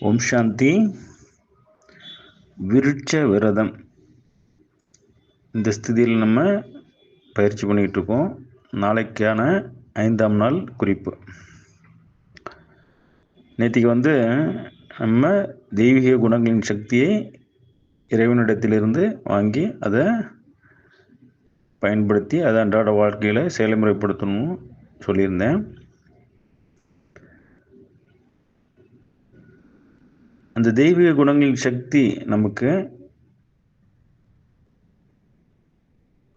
ஓம் சாந்தி. விருட்ச விரதம். இந்த ஸ்திதியில் நம்ம பயிற்சி பண்ணிக்கிட்டு இருக்கோம். நாளைக்கான ஐந்தாம் நாள் குறிப்பு. நேற்றுக்கு வந்து நம்ம தெய்வீக குணங்களின் சக்தியை இறைவனிடத்திலிருந்து வாங்கி அதை பயன்படுத்தி அதை அன்றாட வாழ்க்கையில் செயல்முறைப்படுத்தணும் சொல்லியிருந்தேன். அந்த தெய்வீக குணங்களின் சக்தி நமக்கு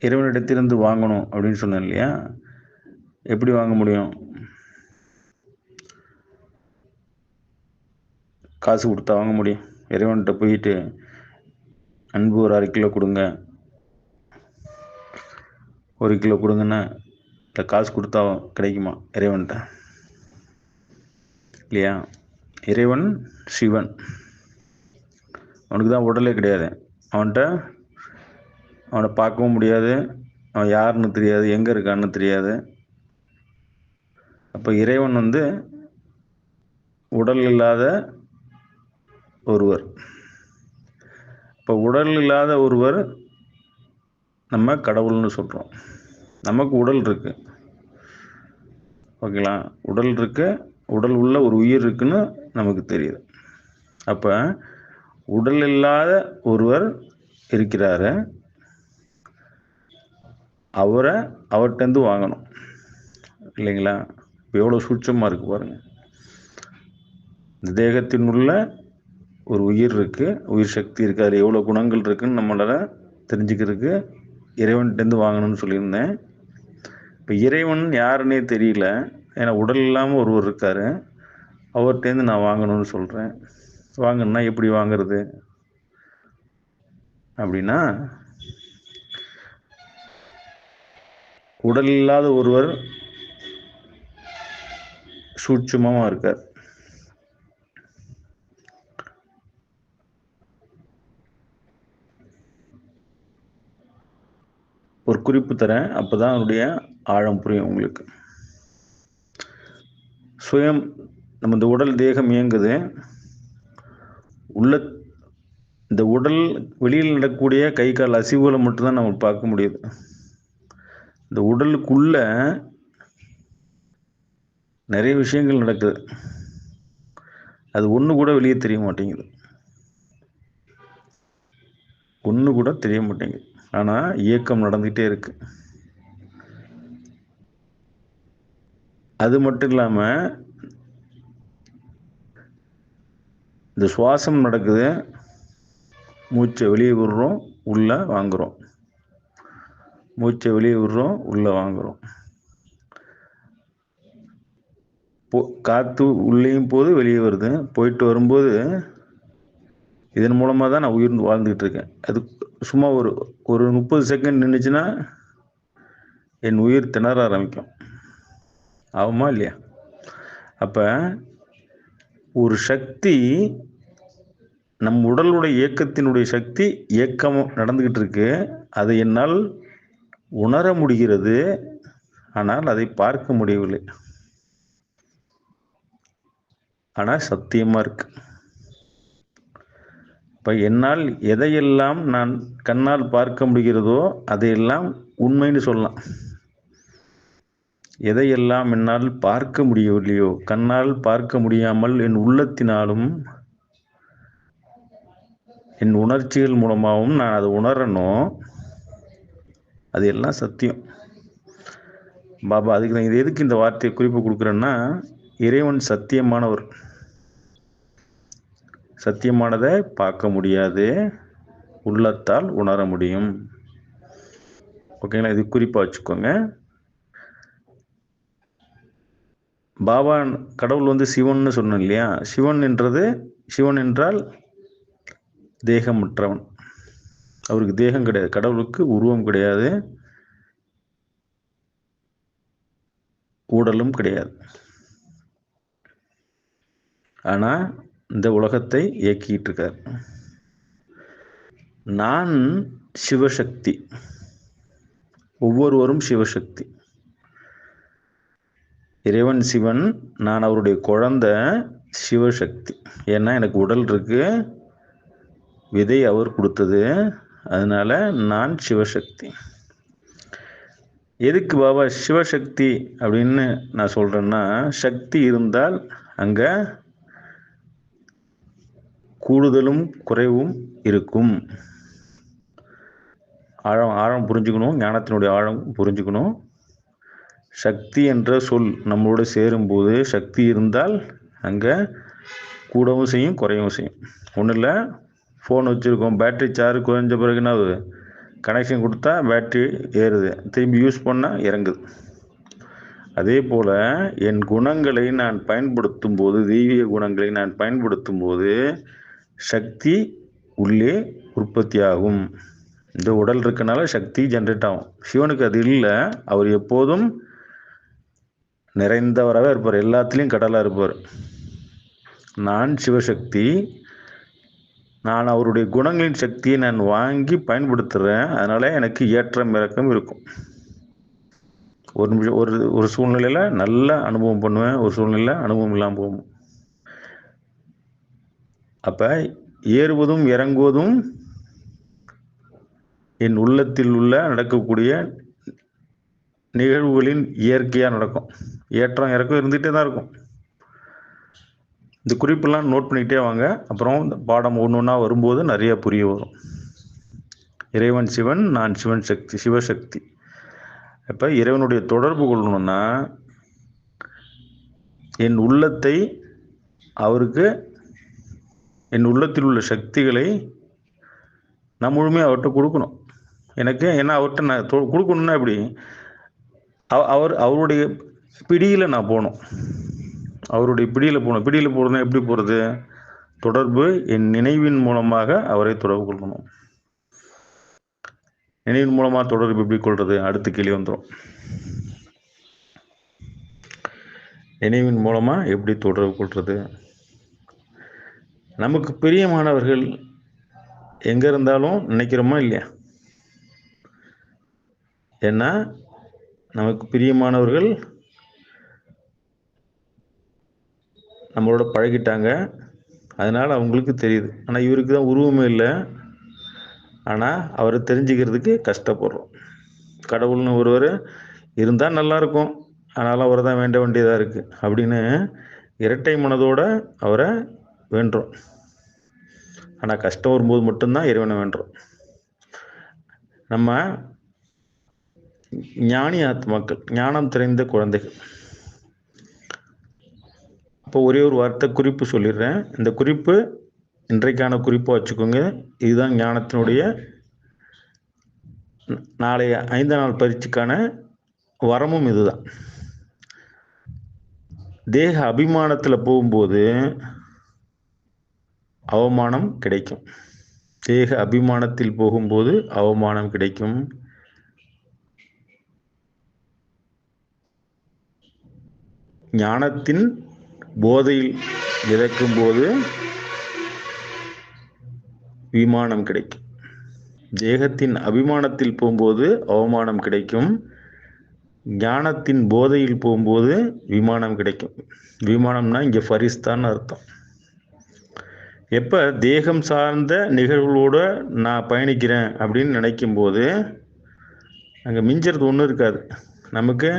இறைவனிடத்திலிருந்து வாங்கணும் அப்படின்னு சொன்னேன் இல்லையா? எப்படி வாங்க முடியும்? காசு கொடுத்தா வாங்க முடியும். இறைவன்கிட்ட போயிட்டு அன்பு ஒரு அரை கிலோ கொடுங்க. ஒரு கிலோ கொடுங்கன்னா இல்லை காசு கொடுத்தா கிடைக்குமா இறைவன்கிட்ட? இல்லையா? இறைவன் சிவன். அவனுக்கு தான் உடலே கிடையாது. அவன்கிட்ட அவனை பார்க்கவும் முடியாது. அவன் யாருன்னு தெரியாது எங்கே இருக்கான்னு தெரியாது. அப்போ இறைவன் வந்து உடல் இல்லாத ஒருவர். இப்போ உடல் இல்லாத ஒருவர் நம்ம கடவுள்னு சொல்கிறோம் நமக்கு உடல் இருக்குது ஓகேங்களா? உடல் இருக்கு உடல் உள்ள ஒரு உயிர் இருக்குன்னு நமக்கு தெரியுது. அப்போ உடல் இல்லாத ஒருவர் இருக்கிறாரு. அவரை அவர்கிட்டருந்து வாங்கணும். இல்லைங்களா? எவ்வளோ சூட்சமாக இருக்குது பாருங்கள் இந்த தேகத்தினுள்ள ஒரு உயிர் இருக்குது உயிர் சக்தி இருக்குது அதில் எவ்வளோ குணங்கள் இருக்குதுன்னு நம்மளால் தெரிஞ்சுக்கிறதுக்கு இறைவன்கிட்டருந்து வாங்கணும்னு சொல்லியிருந்தேன். இப்போ இறைவன் யாருன்னே தெரியல. ஏன்னா உடல் இல்லாமல் ஒருவர் இருக்கார். அவர்கிட்டேருந்து நான் வாங்கணும்னு சொல்கிறேன் வாங்கணுன்னா எப்படி வாங்குறது? அப்படின்னா உடல் இல்லாத ஒருவர் சூட்சமாக இருக்கார். ஒரு குறிப்பு தரேன். அப்போ தான் ஆழம் புரியும் உங்களுக்கு. சுயம் நம்ம இந்த உடல் தேகம் இயங்குது. உள்ள இந்த உடல் வெளியில் நடக்கக்கூடிய கை கால் அசைவுகளை மட்டும்தான் நம்ம பார்க்க முடியுது. இந்த உடலுக்குள்ள நிறைய விஷயங்கள் நடக்குது. அது ஒன்று கூட வெளியே தெரிய மாட்டேங்குது. ஒன்று கூட தெரிய மாட்டேங்குது. ஆனால் இயக்கம் நடந்துகிட்டே இருக்கு. அது மட்டும் இல்லாமல் இந்த சுவாசம் நடக்குது. மூச்சை வெளியே விடுறோம் உள்ளே வாங்குகிறோம் மூச்சை வெளியே விடுறோம் உள்ளே வாங்குகிறோம் போ காற்று உள்ளேயும் போது வெளியே வருது. போயிட்டு வரும்போது இதன் மூலமாக தான் நான் உயிர் வாழ்ந்துக்கிட்டு இருக்கேன். அது சும்மா ஒரு ஒரு முப்பது செகண்ட் நின்றுச்சுன்னா என் உயிர் திணற ஆரம்பிக்கும். ஆகுமா இல்லையா? அப்போ ஒரு சக்தி நம் உடலுடைய இயக்கத்தினுடைய சக்தி இயக்கம் நடந்துக்கிட்டு இருக்கு அதை என்னால் உணர முடிகிறது. ஆனால் அதை பார்க்க முடியவில்லை. ஆனால் சத்தியமாக இருக்கு. இப்போ என்னால் எதையெல்லாம் நான் கண்ணால் பார்க்க முடிகிறதோ அதையெல்லாம் உண்மைன்னு சொல்லலாம். எதையெல்லாம் என்னால் பார்க்க முடியவில்லையோ கண்ணால் பார்க்க முடியாமல் என் உள்ளத்தினாலும் என் உணர்ச்சிகள் மூலமாகவும் நான் அதை உணரணும் அது எல்லாம் சத்தியம். பாபா அதுக்கு நான் இது எதுக்கு இந்த வார்த்தையை குறிப்பு கொடுக்குறேன்னா இறைவன் சத்தியமானவர். சத்தியமானதை பார்க்க முடியாது. உள்ளத்தால் உணர முடியும். ஓகேங்களா? இது குறிப்பாக வச்சுக்கோங்க. பாபா கடவுள் வந்து சிவன்னு சொன்னோம் இல்லையா? சிவன் என்றது சிவன் என்றால் தேகமற்றவன். அவருக்கு தேகம் கிடையாது. கடவுளுக்கு உருவம் கிடையாது. ஊடலும் கிடையாது. ஆனால் இந்த உலகத்தை இயக்கிட்டு இருக்கார் நான் சிவசக்தி. ஒவ்வொருவரும் சிவசக்தி. இறைவன் சிவன் நான் அவருடைய குழந்த சிவசக்தி. ஏன்னா எனக்கு உடல் இருக்கு. விதை அவர் கொடுத்தது. அதனால நான் சிவசக்தி. எதுக்கு பாபா சிவசக்தி அப்படின்னு நான் சொல்றேன்னா சக்தி இருந்தால் அங்க கூடுதலும் குறைவும் இருக்கும். ஆழம் ஆழம் புரிஞ்சுக்கணும் ஞானத்தினுடைய ஆழம் புரிஞ்சுக்கணும். சக்தி என்ற சொல் நம்மளோட சேரும்போது சக்தி இருந்தால் அங்கே கூடவும் செய்யும் குறையவும் செய்யும். ஒன்றும் இல்லை ஃபோன் வச்சுருக்கோம். பேட்ரி சார்ஜ் குறைஞ்ச பிறகு என்ன ஆகுது? கனெக்ஷன் கொடுத்தா பேட்ரி ஏறுது. திரும்பி யூஸ் பண்ணால் இறங்குது. அதே போல் என் குணங்களை நான் பயன்படுத்தும் போது தெய்வீக குணங்களை நான் பயன்படுத்தும் போது சக்தி உள்ளே உற்பத்தி ஆகும். இந்த உடல் இருக்கனால சக்தி ஜென்ரேட் ஆகும். சிவனுக்கு அது இல்லை. அவர் எப்போதும் நிறைந்தவராகவே இருப்பார். எல்லாத்துலேயும் கடலாக இருப்பார். நான் சிவசக்தி நான் அவருடைய குணங்களின் சக்தியை நான் வாங்கி பயன்படுத்துகிறேன் அதனால் எனக்கு ஏற்றம் இறக்கம் இருக்கும். ஒரு நிமிஷம் ஒரு ஒரு சூழ்நிலையில் நல்ல அனுபவம் பண்ணுவேன். ஒரு சூழ்நிலையில் அனுபவம் இல்லாமல் போகும். அப்போ ஏறுவதும் இறங்குவதும் என் உள்ளத்தில் உள்ள நடக்கக்கூடிய நிகழ்வுகளின் இயற்கையாக நடக்கும். ஏற்றம் இறக்கம் இருந்துகிட்டே தான் இருக்கும். இந்த குறிப்பெல்லாம் நோட் பண்ணிக்கிட்டே வாங்க. அப்புறம் இந்த பாடம் ஒன்று ஒன்றா வரும்போது நிறைய புரிய வரும். இறைவன் சிவன் நான் சிவன் சக்தி சிவசக்தி. இப்போ இறைவனுடைய தொடர்பு கொள்ளணும்னா என் உள்ளத்தை அவருக்கு என் உள்ளத்தில் உள்ள சக்திகளை நான் முழுமையாக அவர்கிட்ட கொடுக்கணும். எனக்கு ஏன்னா அவர்கிட்ட நான் தொ- எப்படி? அவ- அவர் அவருடைய பிடியில் நான் போகணும். அவருடைய பிடியில் போகணும் பிடியில் போகிறதுனா எப்படி போகிறது தொடர்பு என் நினைவின் மூலமாக அவரை தொடர்பு கொள்ளணும் நினைவின் மூலமாக தொடர்பு எப்படி கொள்வது அடுத்த கேள்வி வந்துடும் நினைவின் மூலமாக எப்படி தொடர்பு கொள்வது நமக்கு பிரியமானவர்கள் எங்கே இருந்தாலும் நினைக்கிறோமா இல்லையா? ஏன்னா நமக்கு பிரியமானவர்கள் நம்மளோட பழகிட்டாங்க. அதனால் அவங்களுக்கு தெரியுது. ஆனால் இவருக்கு தான் உருவமே இல்லை. ஆனால் அவரை தெரிஞ்சுக்கிறதுக்கு கஷ்டப்படுறோம். கடவுள்னு ஒருவர் இருந்தால் நல்லாயிருக்கும் அதனால் அவரை தான் வேண்ட வேண்டியதாக இருக்குது அப்படின்னு இரட்டை மனதோடு அவரை வேண்டுறோம். ஆனால் கஷ்டம் வரும்போது மட்டும்தான் இறைவனை வேண்டுறோம். நம்ம ஞானி ஆத்மாக்கள் ஞானம் தெரிந்த குழந்தைகள். அப்போ ஒரே ஒரு வார்த்தை குறிப்பு சொல்லிடுறேன். இந்த குறிப்பு இன்றைக்கான குறிப்பாக வச்சுக்கோங்க. இதுதான் ஞானத்தினுடைய நாளைய ஐந்து நாள் பயிற்சிக்கான வரமும் இதுதான். தேக அபிமானத்தில் போகும்போது அவமானம் கிடைக்கும். தேக அபிமானத்தில் போகும்போது அவமானம் கிடைக்கும். ஞானத்தின் போதையில் மிதக்கும்போது விமானம் கிடைக்கும். தேகத்தின் அபிமானத்தில் போகும்போது அவமானம் கிடைக்கும். ஞானத்தின் போதையில் போகும்போது விமானம் கிடைக்கும். விமானம்னா இங்கே ஃபரிஸ்தான் அர்த்தம். எப்போ தேகம் சார்ந்த நிகழ்வுகளோட நான் பயணிக்கிறேன் அப்படின்னு நினைக்கும்போது அங்கே மிஞ்சறது ஒன்றும் இருக்காது. நமக்கு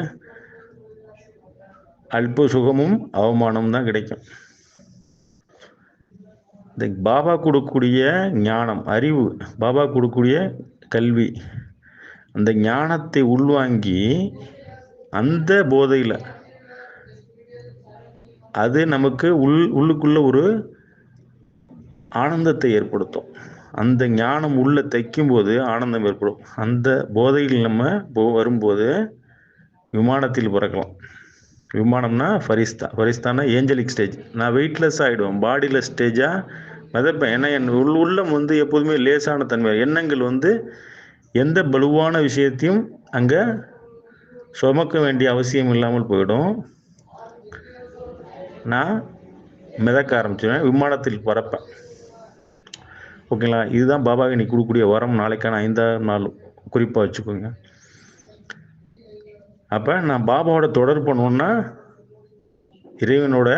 அல்ப சுகமும் அவமானமும் தான் கிடைக்கும். இந்த பாபா கொடுக்கக்கூடிய ஞானம் அறிவு பாபா கொடுக்கக்கூடிய கல்வி அந்த ஞானத்தை உள்வாங்கி அந்த போதையில் அது நமக்கு உள் உள்ளுக்குள்ள ஒரு ஆனந்தத்தை ஏற்படுத்தும். அந்த ஞானம் உள்ள தைக்கும்போது ஆனந்தம் ஏற்படும். அந்த போதையில் நம்ம போ வரும்போது விமானத்தில் பிறக்கலாம். விமானம்னா ஃபரிஸ்தா. ஃபரிஸ்தானா ஏஞ்சலிக் ஸ்டேஜ். நான் வெயிட்லெஸ் ஆகிடுவேன் பாடியில் ஸ்டேஜாக மிதப்பேன். ஏன்னா என் உள் உள்ளம் வந்து எப்போதுமே லேசான தன்மை. எண்ணங்கள் வந்து எந்த பலுவான விஷயத்தையும் அங்கே சுமக்க வேண்டிய அவசியம் இல்லாமல் போயிடும். நான் மிதக்க ஆரம்பிச்சிடுவேன் விமானத்தில் பறப்பேன். ஓகேங்களா? இதுதான் பாபாவை நீ கொடுக்கக்கூடிய வரம். நாளைக்கான ஐந்தாம் நாள் குறிப்பாக வச்சுக்கோங்க. அப்போ நான் பாபாவோட தொடர்பு பண்ணணுன்னா இறைவனோட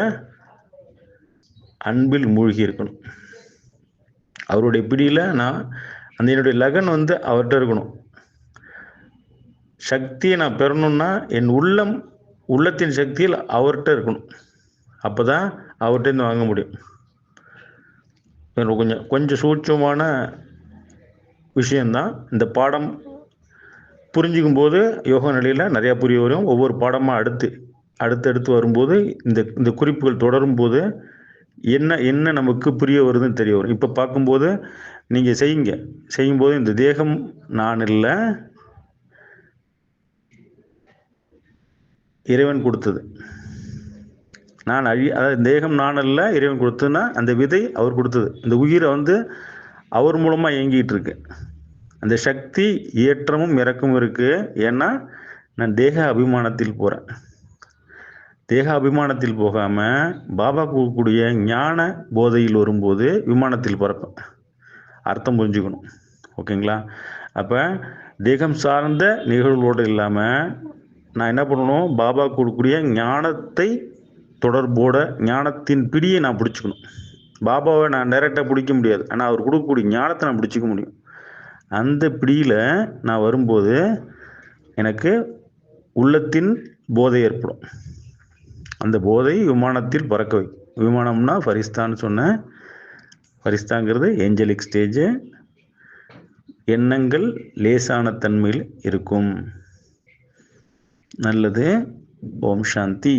அன்பில் மூழ்கி இருக்கணும். அவருடைய பிடியில் நான் அந்த என்னுடைய லகன் வந்து அவர்கிட்ட இருக்கணும். சக்தியை நான் பெறணும்னா என் உள்ளம் உள்ளத்தின் சக்தியில் அவர்கிட்ட இருக்கணும். அப்போ தான் அவர்கிட்டருந்து வாங்க முடியும். கொஞ்சம் கொஞ்சம் சூட்சமான விஷயந்தான் இந்த பாடம் புரிஞ்சுக்கும் போது யோகா நிலையில் நிறையா புரிய வரும். ஒவ்வொரு பாடமாக அடுத்து அடுத்தடுத்து வரும்போது இந்த இந்த குறிப்புகள் தொடரும் போது என்ன என்ன நமக்கு புரிய வருதுன்னு தெரிய வரும். இப்போ பார்க்கும்போது நீங்கள் செய்யுங்க. செய்யும்போது இந்த தேகம் நான் இல்லை. இறைவன் கொடுத்தது. நான் அழி அதாவது தேகம் நான் அல்ல இறைவன் கொடுத்ததுன்னா அந்த விதை அவர் கொடுத்தது. இந்த உயிரை வந்து அவர் மூலமாக இயங்கிட்டு இருக்கு. அந்த சக்தி ஏற்றமும் இறக்கமும் இருக்கு. ஏன்னா நான் தேக அபிமானத்தில் போகிறேன் தேக அபிமானத்தில் போகாமல் பாபா கூடிய ஞான போதையில் வரும்போது விமானத்தில் பறப்பேன். அர்த்தம் புரிஞ்சுக்கணும். ஓகேங்களா? அப்போ தேகம் சார்ந்த நிகழ்வுகளோடு இல்லாமல் நான் என்ன பண்ணணும்? பாபா கொடுக்கக்கூடிய ஞானத்தை தொடர்போட ஞானத்தின் பிடியை நான் பிடிச்சிக்கணும். பாபாவை நான் டைரெக்டாக பிடிக்க முடியாது. ஆனால் அவர் கொடுக்கக்கூடிய ஞானத்தை நான் பிடிச்சிக்க முடியும். அந்த பிடியில் நான் வரும்போது எனக்கு உள்ளத்தின் போதை ஏற்படும். அந்த போதை விமானத்தில் பறக்க வைக்கும் விமானம்னா ஃபரிஸ்தான்னு சொன்னேன் ஃபரிஸ்தாங்கிறது ஏஞ்சலிக் ஸ்டேஜு. எண்ணங்கள் லேசான தன்மையில் இருக்கும். நல்லது. ஓம் சாந்தி.